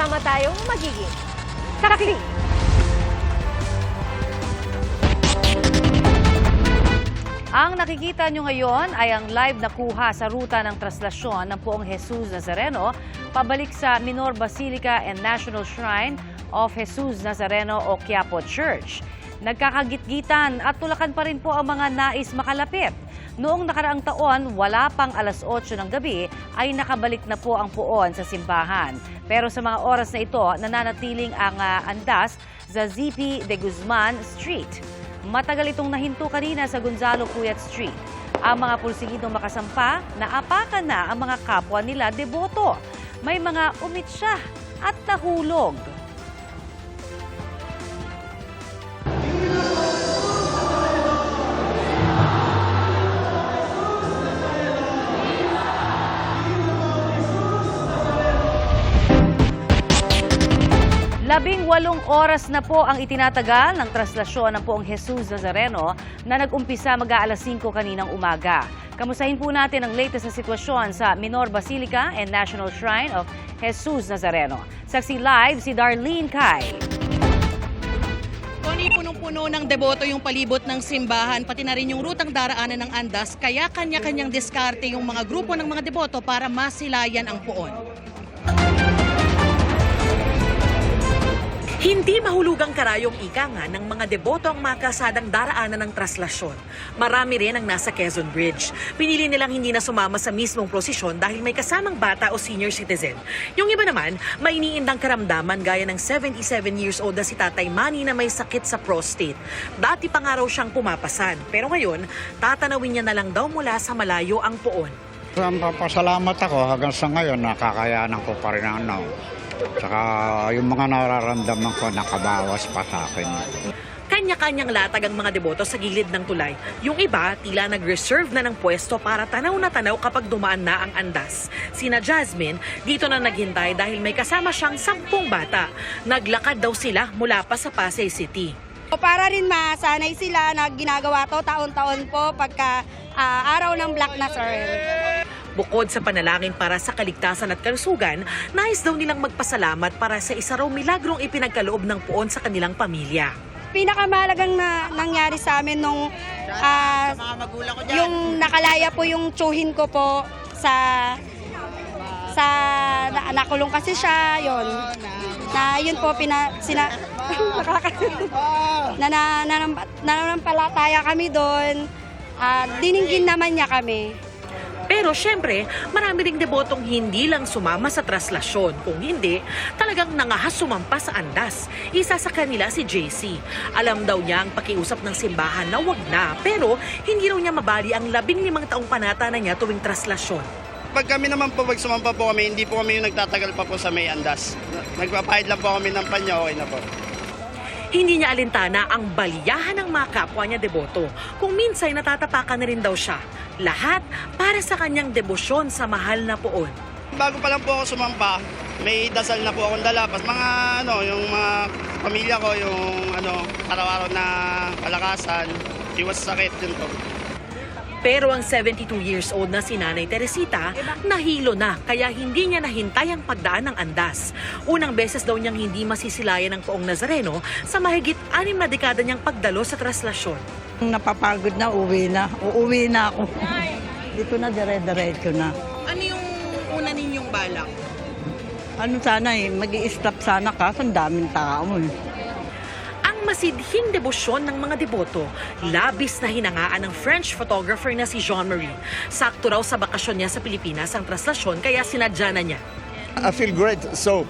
Sama-sama tayong magiging sakli. Ang nakikita nyo ngayon ay ang live na kuha sa ruta ng traslasyon ng poong Jesus Nazareno pabalik sa Minor Basilica and National Shrine of Jesus Nazareno o Quiapo Church. Nagkakagitgitan at tulakan pa rin po ang mga nais makalapit. Noong nakaraang taon, wala pang alas 8 ng gabi ay nakabalik na po ang puon sa simbahan. Pero sa mga oras na ito, nananatiling ang ah, andas sa ZP de Guzman Street. Matagal itong nahinto kanina sa Gonzalo Puyat Street. Ang mga pulsigidong makasampa, naapakan na ang mga kapwa nila deboto. May mga umitsya at nahulog. Labing walong oras na po ang itinatagal ng traslasyon ng poong Jesus Nazareno na nag-umpisa mag-aalas 5 kaninang umaga. Kamusahin po natin ang latest na sitwasyon sa Minor Basilica and National Shrine of Jesus Nazareno. Saksi live si Darlene Kai. Tony, punong-puno ng deboto yung palibot ng simbahan, pati na rin yung rutang daraanan ng Andas, kaya kanya-kanyang diskarte yung mga grupo ng mga deboto para masilayan ang puon. Hindi mahulugang karayong ika nga ng mga deboto ang makasadang daraanan ng traslasyon. Marami rin ang nasa Quezon Bridge. Pinili nilang hindi na sumama sa mismong prosesyon dahil may kasamang bata o senior citizen. Yung iba naman, may iniindang karamdaman gaya ng 77 years old na si Tatay Manny na may sakit sa prostate. Dati pa nga raw siyang pumapasan, pero ngayon, tatanawin niya na lang daw mula sa malayo ang puon. Papasalamat ako hanggang sa ngayon nakakayanan ko pa rin ang ano. Tsaka yung mga nararamdaman ko nakabawas pa sa akin. Kanya-kanyang latag ang mga deboto sa gilid ng tulay. Yung iba, tila nag-reserve na ng pwesto para tanaw na tanaw kapag dumaan na ang andas. Sina Jasmine, dito na naghintay dahil may kasama siyang sampung bata. Naglakad daw sila mula pa sa Pasay City. O, Para rin masanay sila na ginagawa to taon-taon po pagka ah, araw ng Black Nazarene. Bukod sa panalangin para sa kaligtasan at kalusugan, nais daw nilang magpasalamat para sa isa raw milagrong ipinagkaloob ng puon sa kanilang pamilya. Pinakamahalagang na nangyari sa amin nung ah, yung nakalaya po yung tsuhin ko po sa sa na, nakulong kasi siya yon na yun po pina sina nakaka- na, na, na, nananampalataya kami doon. At dininggin naman niya kami Pero syempre, marami ring debotong hindi lang sumama sa traslasyon. Kung hindi, talagang nangahas sumampa sa andas. Isa sa kanila si JC. Alam daw niya ang pakiusap ng simbahan na wag na, pero hindi raw niya mabali ang labing limang taong panata na niya tuwing traslasyon. Pag kami naman po, pag sumampa po kami, hindi po kami yung nagtatagal pa po sa may andas. Nagpapahid lang po kami ng panya, okay na po. Hindi niya alintana ang baliyahan ng mga kapwa niya deboto. Kung minsan natatapakan na rin daw siya. Lahat para sa kanyang debosyon sa mahal na poon. Bago pa lang po ako sumampa, may dasal na po akong dala. Pas mga, ano, yung mga pamilya ko, yung, ano, araw-araw na kalakasan, iwas sa sakit, yun po. Pero ang 72 years old na si Nanay Teresita, nahilo na kaya hindi niya nahintay ang pagdaan ng andas. Unang beses daw niyang hindi masisilayan ng poong Nazareno sa mahigit anim na dekada niyang pagdalo sa traslasyon. Napapagod na, uwi na. Uuwi na ako. Dito na, dire-diretso na. Ano yung una ninyong balak? Ano sana eh, mag stop sana kaso ang daming tao eh. Ang masidhing debosyon ng mga deboto, labis na hinangaan ng French photographer na si Jean-Marie. Sakto raw sa bakasyon niya sa Pilipinas ang traslasyon kaya sinadya na niya. I feel great. So,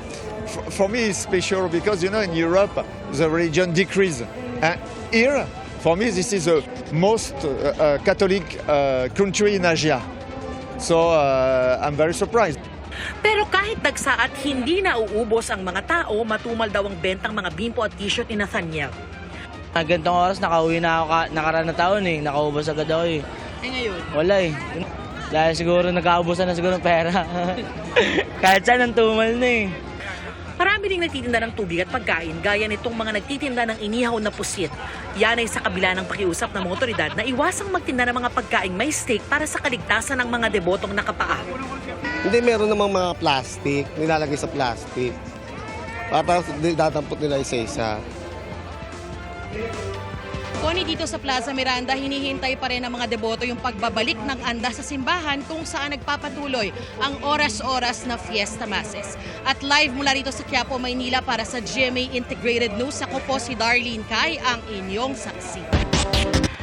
for me, it's special because you know in Europe the religion decrease, and here, for me, this is the most uh, uh, Catholic uh, country in Asia. So uh, I'm very surprised. Pero kahit dagsa at hindi na uubos ang mga tao, matumal daw ang bentang mga bimpo at t-shirt ni Nathaniel. Ah, ganitong oras, nakauwi na ako ka, nakaraan na taon eh. Nakaubos agad ako eh. Eh ngayon? Wala eh. Dahil siguro nagkaubusan na siguro ng pera. Kahit saan ang tumal na eh. Marami ding nagtitinda ng tubig at pagkain gaya nitong mga nagtitinda ng inihaw na pusit. Yan ay sa kabila ng pakiusap ng mga otoridad na iwasang magtinda ng mga pagkaing may steak para sa kaligtasan ng mga debotong nakapaa. Hindi, meron namang mga plastic, nilalagay sa plastic. Para datampot nila isa-isa. Connie, dito sa Plaza Miranda, hinihintay pa rin ng mga deboto yung pagbabalik ng andas sa simbahan kung saan nagpapatuloy ang oras-oras na Fiesta Masses. At live mula rito sa Quiapo, Maynila para sa GMA Integrated News, ako po si Darlene Kai, ang inyong saksi.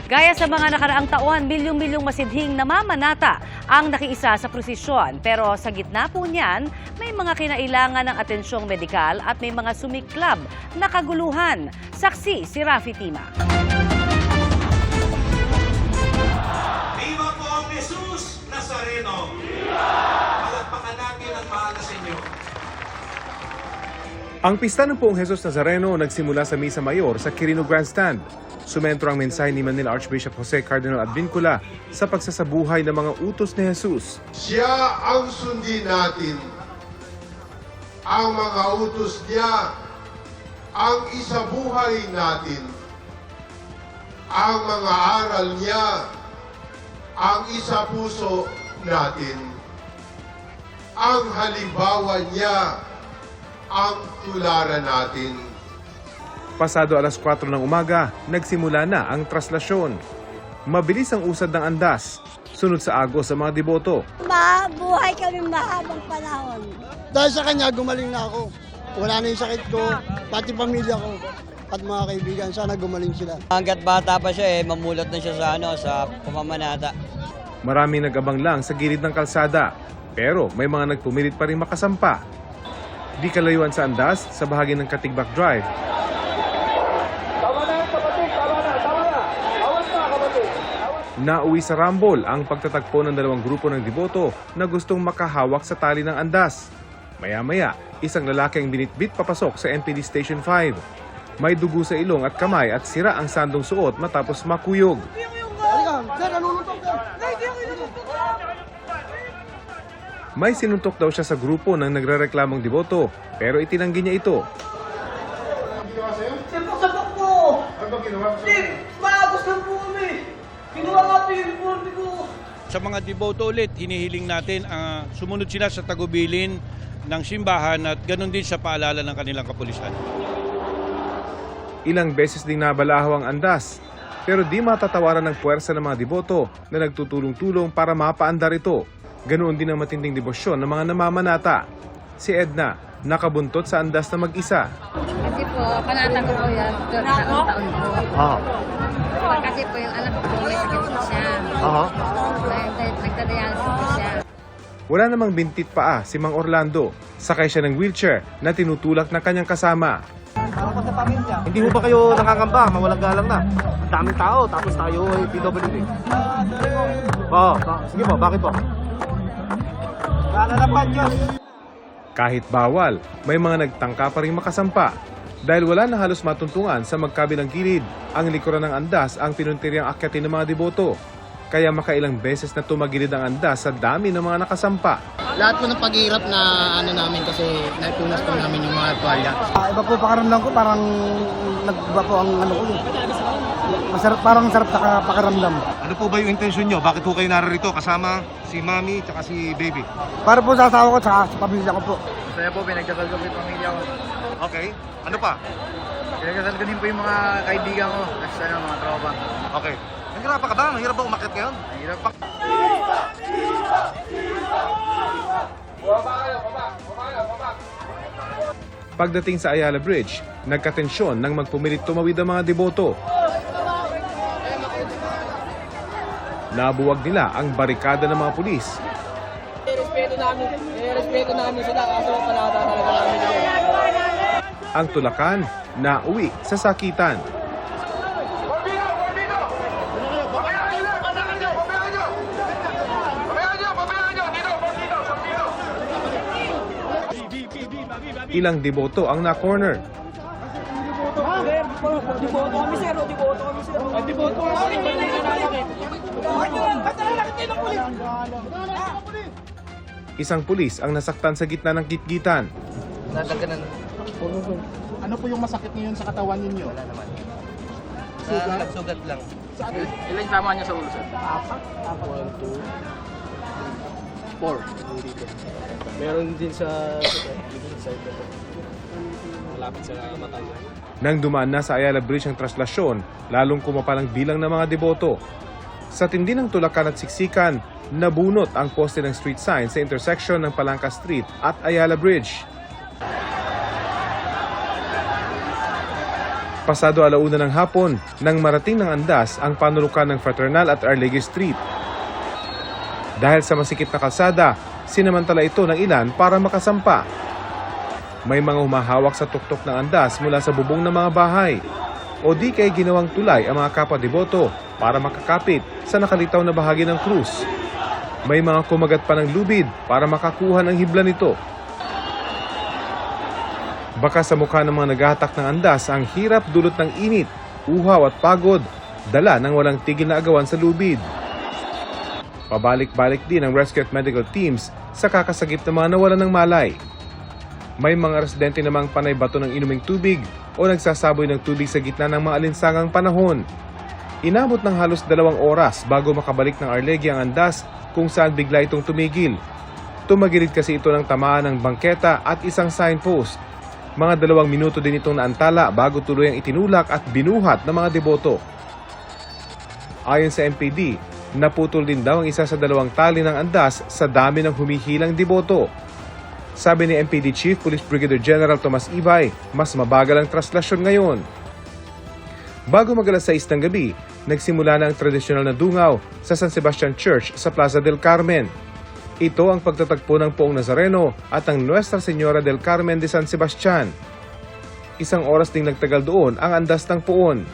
Gaya sa mga nakaraang taon, milyong-milyong masidhing namamanata ang nakiisa sa prosesyon. Pero sa gitna po niyan, may mga kinailangan ng atensyong medikal at may mga sumiklab na kaguluhan. Saksi si Rafi Tima. Viva po ang Jesus Nazareno! Palakpakan natin Ang pista ng Poong Jesus Nazareno nagsimula sa Misa Mayor sa Quirino Grandstand. Sumentro ang mensahe ni Manila Archbishop Jose Cardinal Advincula sa pagsasabuhay ng mga utos ni Jesus. Siya ang sundin natin. Ang mga utos niya ang isabuhay natin. Ang mga aral niya ang isa puso natin. Ang halimbawa niya ang tularan natin. Pasado alas 4 ng umaga, nagsimula na ang traslasyon. Mabilis ang usad ng andas, sunod sa agos sa mga deboto. Mabuhay kami mahabang panahon. Dahil sa kanya, gumaling na ako. Wala na yung sakit ko, pati pamilya ko at mga kaibigan. Sana gumaling sila. Hanggat bata pa siya eh, mamulot na siya sa ano, sa pamamanata. Maraming nag-abang lang sa gilid ng kalsada, pero may mga nagpumilit pa rin makasampa. Di kalayuan sa andas sa bahagi ng Katigbak Drive. Nauwi sa Rambol ang pagtatagpo ng dalawang grupo ng deboto na gustong makahawak sa tali ng andas. Maya-maya, isang lalaki ang binitbit papasok sa NPD Station 5. May dugo sa ilong at kamay at sira ang sandong suot matapos makuyog. May sinuntok daw siya sa grupo ng nagrereklamong deboto pero itinanggi niya ito. Sabak po! Ano ba ginawa? Hindi, maagos lang po kami. Kinuha nga po yung uniform ko. Sa mga deboto ulit, hinihiling natin ang sumunod sila sa tagubilin ng simbahan at ganun din sa paalala ng kanilang kapulisan. Ilang beses ding nabalahaw ang andas pero di matatawaran ng puwersa ng mga deboto na nagtutulong-tulong para mapaandar ito. Ganoon din ang matinding debosyon ng mga namamanata. Si Edna, nakabuntot sa andas na mag-isa. Kasi po, panatang ko po yan. Taon taon po. Ah. Kasi po yung anak ko po, may sakit po siya. Aha. Nagtadialysis po siya. Wala namang bintit paa si Mang Orlando. Sakay siya ng wheelchair na tinutulak ng kanyang kasama. Hindi mo ba kayo nakakamba? Mawalang galang na. Ang daming tao, tapos tayo ay PWD. Oo, sige po, bakit po? Nalalapan Diyos! Kahit bawal, may mga nagtangka pa rin makasampa. Dahil wala na halos matuntungan sa magkabilang gilid, ang likuran ng andas ang pinuntiryang akyatin ng mga deboto. Kaya makailang beses na tumagilid ang andas sa dami ng mga nakasampa. Lahat po ng paghihirap na ano namin kasi naitunas po namin yung mga tuwalya. Ah, iba po pakaramdam ko, parang nagba po ang ano ko. Masarap, parang sarap sa pakaramdam. Ano po ba yung intensyon nyo? Bakit po kayo narito kasama si mami at si baby? Para po sa asawa ko, sa, sa pamilya ko po. Kaya po, pinagdasal ko po yung pamilya ko. Okay. Ano pa? Pinagdasal ko din po yung mga kaibigan ko, at sana mga tropa. Okay. Nahirapan ka ba? Mahirap ba umakit ngayon? Hirap pa. Pagdating sa Ayala Bridge, nagkatensyon nang magpumilit tumawid ang mga deboto. Nabuwag nila ang barikada ng mga pulis. Respeto namin, respeto namin sila kaso panata talaga namin. Ang tulakan na uwi sa sakitan. Ilang deboto ang na-corner. Isang pulis ang nasaktan sa gitna ng gitgitan. Ano po yung masakit ngayon sa katawan ninyo? Wala naman. Sugat? sugat lang. Ilan yung tama niya sa ulo, sir? Apat. Apat. One, two, four. Dito. Meron din sa... sa side na to. Nang dumaan na sa Ayala Bridge ang traslasyon, lalong kumapalang bilang ng mga deboto. Sa tindi ng tulakan at siksikan, nabunot ang poste ng street sign sa intersection ng Palangka Street at Ayala Bridge. Pasado alauna ng hapon, nang marating ng andas ang panulukan ng Fraternal at Arlegue Street. Dahil sa masikip na kalsada, sinamantala ito ng ilan para makasampa. May mga humahawak sa tuktok ng andas mula sa bubong ng mga bahay. O di kay ginawang tulay ang mga kapwa deboto para makakapit sa nakalitaw na bahagi ng krus. May mga kumagat pa ng lubid para makakuha ng hibla nito. Baka sa mukha ng mga naghahatak ng andas ang hirap dulot ng init, uhaw at pagod, dala ng walang tigil na agawan sa lubid. Pabalik-balik din ang rescue at medical teams sa kakasagip ng mga nawalan ng malay. May mga residente namang panay bato ng inuming tubig o nagsasaboy ng tubig sa gitna ng mga alinsangang panahon. Inabot ng halos dalawang oras bago makabalik ng Arlegia ang andas kung saan bigla itong tumigil. Tumagilid kasi ito ng tamaan ng bangketa at isang signpost. Mga dalawang minuto din itong naantala bago tuluyang itinulak at binuhat ng mga deboto. Ayon sa MPD, naputol din daw ang isa sa dalawang tali ng andas sa dami ng humihilang deboto. Sabi ni MPD Chief Police Brigadier General Tomas Ibay, mas mabagal ang traslasyon ngayon. Bago magalas 6 ng gabi, nagsimula na ang tradisyonal na dungaw sa San Sebastian Church sa Plaza del Carmen. Ito ang pagtatagpo ng Poong Nazareno at ang Nuestra Señora del Carmen de San Sebastian. Isang oras ding nagtagal doon ang andas ng poon.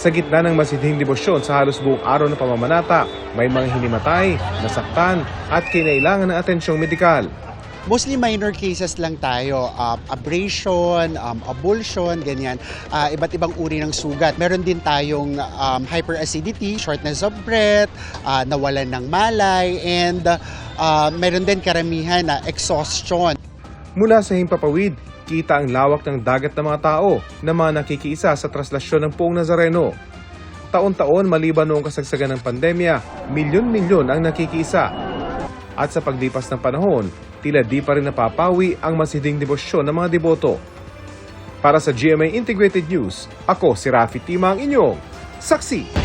Sa gitna ng masidhing debosyon sa halos buong araw na pamamanata, may mga hinimatay, nasaktan at kinailangan ng atensyong medikal. Mostly minor cases lang tayo, um, abrasion, um, abulsion, ganyan. Ah, iba't ibang uri ng sugat. Meron din tayong um, hyperacidity, shortness of breath, ah, nawalan ng malay, and ah, meron din karamihan na exhaustion. Mula sa Himpapawid, kita ang lawak ng dagat ng mga tao na mga nakikiisa sa traslasyon ng Poong Nazareno. Taon-taon maliban noong kasagsagan ng pandemya, milyon-milyon ang nakikiisa. At sa paglipas ng panahon, tila di pa rin napapawi ang masiding debosyon ng mga deboto. Para sa GMA Integrated News, ako si Rafi Tima ang inyong saksi.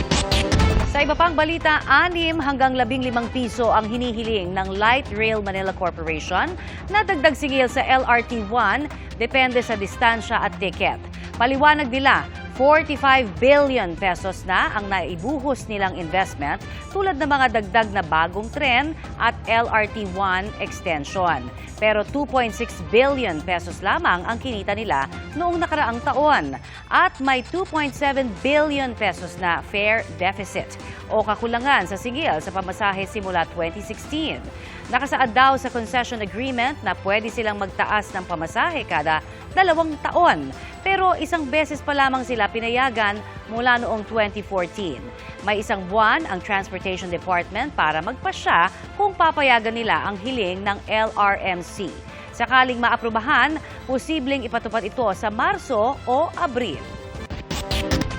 Sa iba pang balita, 6 hanggang 15 piso ang hinihiling ng Light Rail Manila Corporation na dagdag sigil sa LRT-1 depende sa distansya at ticket. Paliwanag nila, 45 billion pesos na ang naibuhos nilang investment tulad ng mga dagdag na bagong tren at LRT-1 extension. Pero 2.6 billion pesos lamang ang kinita nila noong nakaraang taon at may 2.7 billion pesos na fare deficit o kakulangan sa singil sa pamasahe simula 2016. Nakasaad daw sa concession agreement na pwede silang magtaas ng pamasahe kada dalawang taon. Pero isang beses pa lamang sila pinayagan mula noong 2014. May isang buwan ang Transportation Department para magpasya kung papayagan nila ang hiling ng LRMC. Sakaling maaprubahan, posibleng ipatupad ito sa Marso o Abril.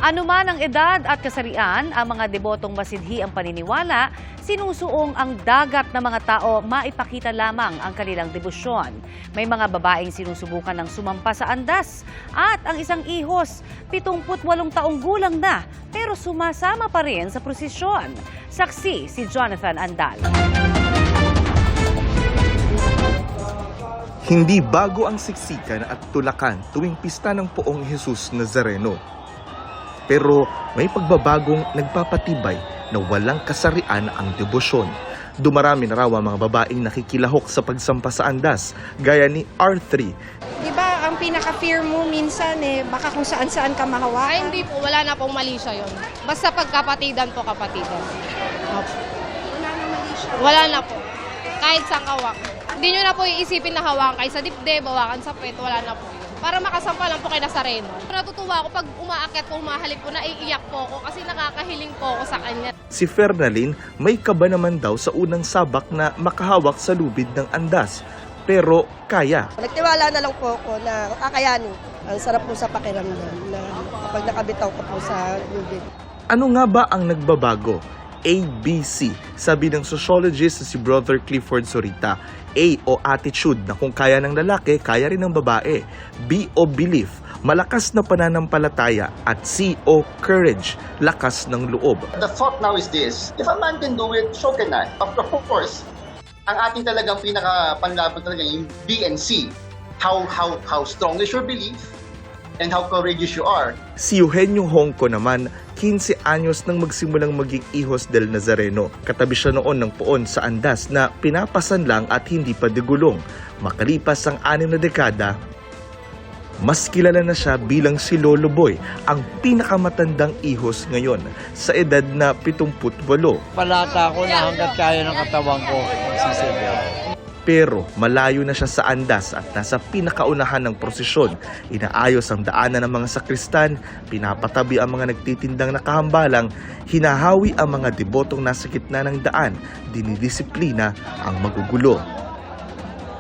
Ano man ang edad at kasarian, ang mga debotong masidhi ang paniniwala, sinusuong ang dagat ng mga tao maipakita lamang ang kanilang debosyon. May mga babaeng sinusubukan ng sumampa sa andas at ang isang ihos, 78 taong gulang na pero sumasama pa rin sa prosesyon. Saksi si Jonathan Andal. Hindi bago ang siksikan at tulakan tuwing pista ng poong Jesus Nazareno. Pero may pagbabagong nagpapatibay na walang kasarian ang debosyon. Dumarami na raw ang mga babaeng nakikilahok sa pagsampa sa andas, gaya ni R3. Di ba, ang pinaka-fear mo minsan eh, baka kung saan-saan ka mahawakan. Ay, hindi po. Wala na pong mali siya yun. Basta pagkapatidan po, kapatidan. Opo. Wala na mali siya. Wala na po. Kahit sa kawak. Hindi nyo na po iisipin na hawakan kayo sa dibdib, hawakan sa pet, wala na po. Para makasampa lang po kay Nazareno. Natutuwa ako pag umaakyat po, umahalik po, naiiyak po ako kasi nakakahiling po ako sa kanya. Si Fernalyn may kaba naman daw sa unang sabak na makahawak sa lubid ng andas. Pero kaya. Nagtiwala na lang po ako na kakayanin. Ang sarap po sa pakiramdam na kapag nakabitaw ka po sa lubid. Ano nga ba ang nagbabago? ABC, sabi ng sociologist na si Brother Clifford Sorita. A o attitude na kung kaya ng lalaki, kaya rin ng babae. B o belief, malakas na pananampalataya. At C o courage, lakas ng loob. The thought now is this, if a man can do it, so can I. Of course, ang ating talagang pinaka-panlaban talaga yung B and C. How, how, how strong is your belief and how courageous you are. Si Eugenio Hongko naman, 15 anyos nang magsimulang maging ihos del Nazareno. Katabi siya noon ng poon sa andas na pinapasan lang at hindi pa digulong. Makalipas ang anim na dekada, mas kilala na siya bilang si Lolo Boy, ang pinakamatandang ihos ngayon sa edad na 78. Palata ko na hanggat kaya ng katawan ko, sisilbi Pero malayo na siya sa andas at nasa pinakaunahan ng prosesyon. Inaayos ang daanan ng mga sakristan, pinapatabi ang mga nagtitindang nakahambalang, hinahawi ang mga debotong nasa gitna ng daan, dinidisiplina ang magugulo.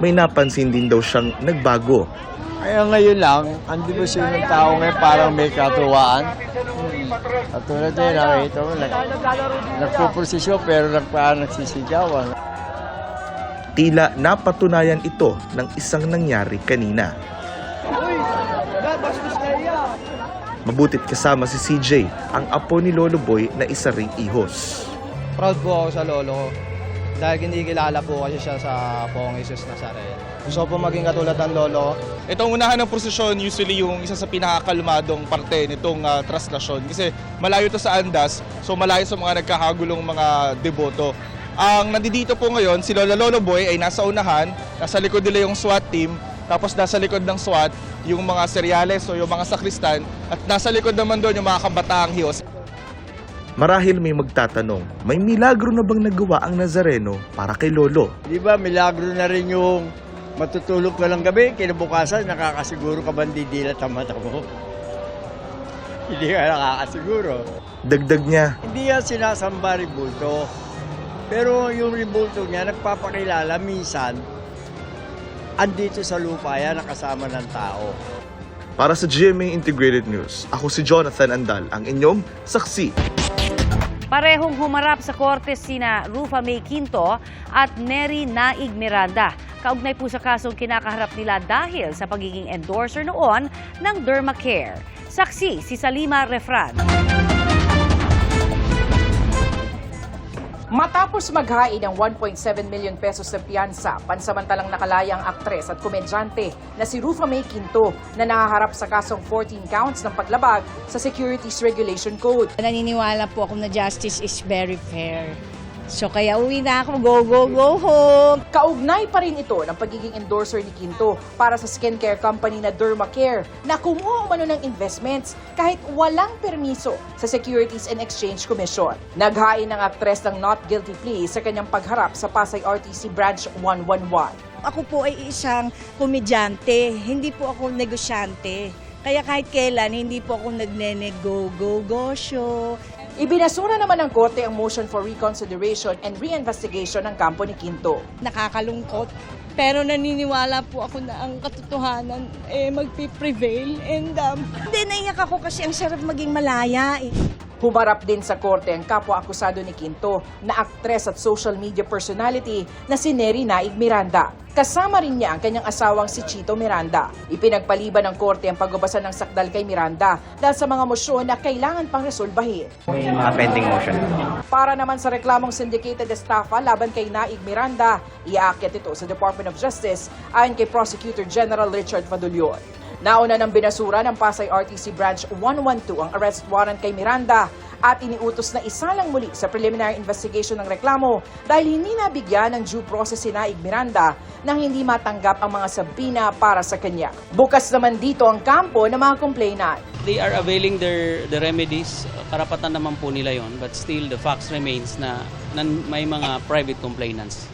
May napansin din daw siyang nagbago. Kaya ngayon lang, ang dibusyon ng tao ngayon parang may katuwaan. Hmm. Katulad din, nakita mo, nag, nagpuprosesyon pero nagpa, nagsisigawan. Tila napatunayan ito ng isang nangyari kanina. Mabutit kasama si CJ, ang apo ni Lolo Boy na isa ring ihos. Proud po ako sa lolo ko. Dahil kinikilala po kasi siya sa Pong Jesus Nazareno. Gusto po maging katulad ng lolo. Itong unahan ng prosesyon, usually yung isa sa pinakakalmadong parte nitong uh, traslasyon. Kasi malayo to sa Andas, so malayo sa mga nagkakagulong mga deboto. Ang nandito po ngayon, si Lola Lolo Boy ay nasa unahan, nasa likod nila yung SWAT team, tapos nasa likod ng SWAT yung mga seryales o yung mga sakristan, at nasa likod naman doon yung mga kabataang hiyos. Marahil may magtatanong, may milagro na bang nagawa ang Nazareno para kay Lolo? Di ba, milagro na rin yung matutulog ka lang gabi, kinabukasan, nakakasiguro ka ba didilat ang mata mo? Hindi ka nakakasiguro. Dagdag niya, Hindi yan sinasamba ribulto. Pero yung ribulto niya, nagpapakilala minsan, andito sa lupa yan, nakasama ng tao. para sa GMA Integrated News, ako si Jonathan Andal, ang inyong saksi. Parehong humarap sa korte sina Rufa May Quinto at Neri Naig Miranda. Kaugnay po sa kasong kinakaharap nila dahil sa pagiging endorser noon ng Dermacare. Saksi si Salima Refran. Matapos maghain ng 1.7 million pesos na piyansa, pansamantalang nakalaya ang aktres at komedyante na si Rufa May Quinto na nahaharap sa kasong 14 counts ng paglabag sa Securities Regulation Code. Naniniwala po ako na justice is very fair. So kaya uwi na ako, go, go, go home. Kaugnay pa rin ito ng pagiging endorser ni Quinto para sa skincare company na Dermacare na kumuha umano ng investments kahit walang permiso sa Securities and Exchange Commission. Naghain ng aktres ng not guilty plea sa kanyang pagharap sa Pasay RTC Branch 111. Ako po ay isang komedyante, hindi po ako negosyante. Kaya kahit kailan, hindi po ako nagne-go-go-go Ibinasura naman ng korte ang motion for reconsideration and reinvestigation ng kampo ni Quinto. Nakakalungkot. Pero naniniwala po ako na ang katotohanan eh, magpiprevail. And um, hindi, naiyak ako kasi ang sarap maging malaya. Eh. Humarap din sa korte ang kapwa-akusado ni Quinto na aktres at social media personality na si Neri Naig Miranda. Kasama rin niya ang kanyang asawang si Chito Miranda. Ipinagpaliban ng korte ang pagbabasa ng sakdal kay Miranda dahil sa mga mosyon na kailangan pang resolbahin. May mga pending motion. Para naman sa reklamong syndicated estafa laban kay Naig Miranda, iaakit ito sa Department of Justice ayon kay Prosecutor General Richard Fadulion. Nauna ng binasura ng Pasay RTC Branch 112 ang arrest warrant kay Miranda at iniutos na isa lang muli sa preliminary investigation ng reklamo dahil hindi nabigyan ng due process si Naig Miranda nang hindi matanggap ang mga sabina para sa kanya. Bukas naman dito ang kampo ng mga complainant. They are availing their the remedies. Karapatan naman po nila yon but still the facts remains na, na may mga private complainants.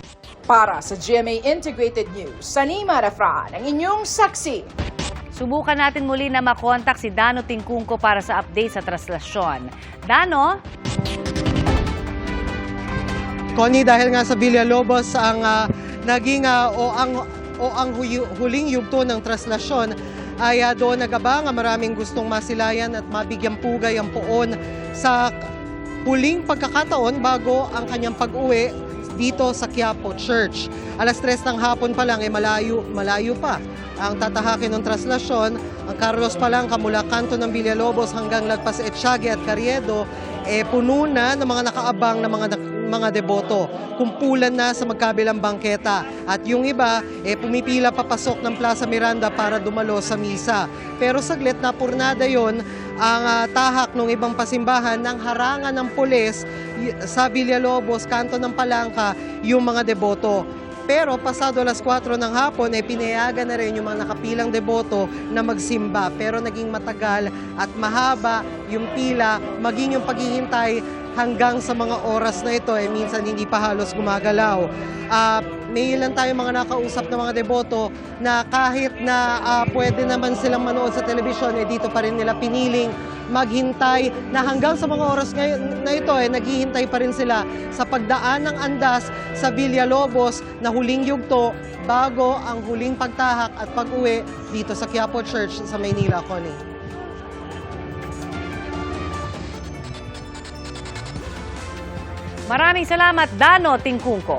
Para sa GMA Integrated News, Sanima Refran, ang inyong saksi. Subukan natin muli na makontak si Dano Tingkungko para sa update sa traslasyon. Dano? Connie, dahil nga sa Villalobos ang ah, naging ah, o ang o ang huling yugto ng traslasyon ay ah, doon nagabang ang maraming gustong masilayan at mabigyang pugay ang poon sa huling pagkakataon bago ang kanyang pag-uwi dito sa Quiapo Church. Alas 3 ng hapon pa lang, eh malayo, malayo pa ang tatahakin ng traslasyon. Ang Carlos pa lang, kamula kanto ng Villalobos hanggang lagpas Etchage at Carriedo, eh puno na ng mga nakaabang na mga mga deboto. Kumpulan na sa magkabilang bangketa. At yung iba, eh, pumipila papasok ng Plaza Miranda para dumalo sa misa. Pero saglit na purnada yon ang ah, tahak ng ibang pasimbahan ng harangan ng pulis sa Villalobos, kanto ng Palangka, yung mga deboto. Pero pasado alas 4 ng hapon, eh, pinayagan na rin yung mga nakapilang deboto na magsimba. Pero naging matagal at mahaba yung pila, maging yung paghihintay hanggang sa mga oras na ito, eh, minsan hindi pa halos gumagalaw. Ah, may ilan tayong mga nakausap na mga deboto na kahit na ah, pwede naman silang manood sa telebisyon, eh, dito pa rin nila piniling maghintay na hanggang sa mga oras ngayon na ito, eh, naghihintay pa rin sila sa pagdaan ng andas sa Villalobos na huling yugto bago ang huling pagtahak at pag-uwi dito sa Quiapo Church sa Maynila, Connie. Maraming salamat, Dano Tingkungko.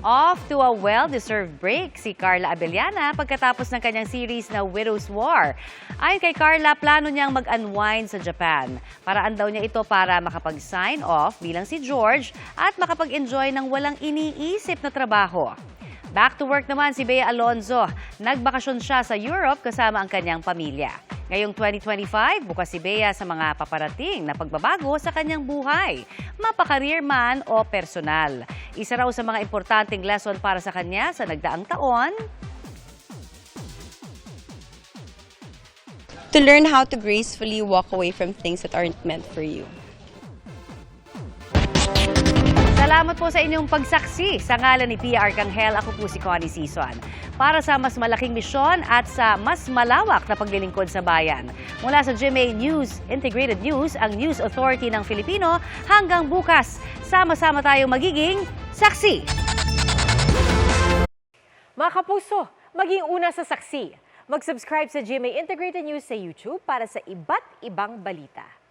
Off to a well-deserved break si Carla Abellana pagkatapos ng kanyang series na Widow's War. Ayon kay Carla, plano niyang mag-unwind sa Japan. Paraan daw niya ito para makapag-sign off bilang si George at makapag-enjoy ng walang iniisip na trabaho. Back to work naman si Bea Alonzo. Nagbakasyon siya sa Europe kasama ang kanyang pamilya. Ngayong 2025, bukas si Bea sa mga paparating na pagbabago sa kanyang buhay, mapakareer man o personal. Isa raw sa mga importanteng lesson para sa kanya sa nagdaang taon, to learn how to gracefully walk away from things that aren't meant for you. Salamat po sa inyong pagsaksi. Sa ngalan ni Pia Arcangel, ako po si Connie Sison. Para sa mas malaking misyon at sa mas malawak na paglilingkod sa bayan. Mula sa GMA News, Integrated News, ang News Authority ng Filipino, hanggang bukas, sama-sama tayo magiging saksi. Mga kapuso, maging una sa saksi. Mag-subscribe sa GMA Integrated News sa YouTube para sa iba't ibang balita.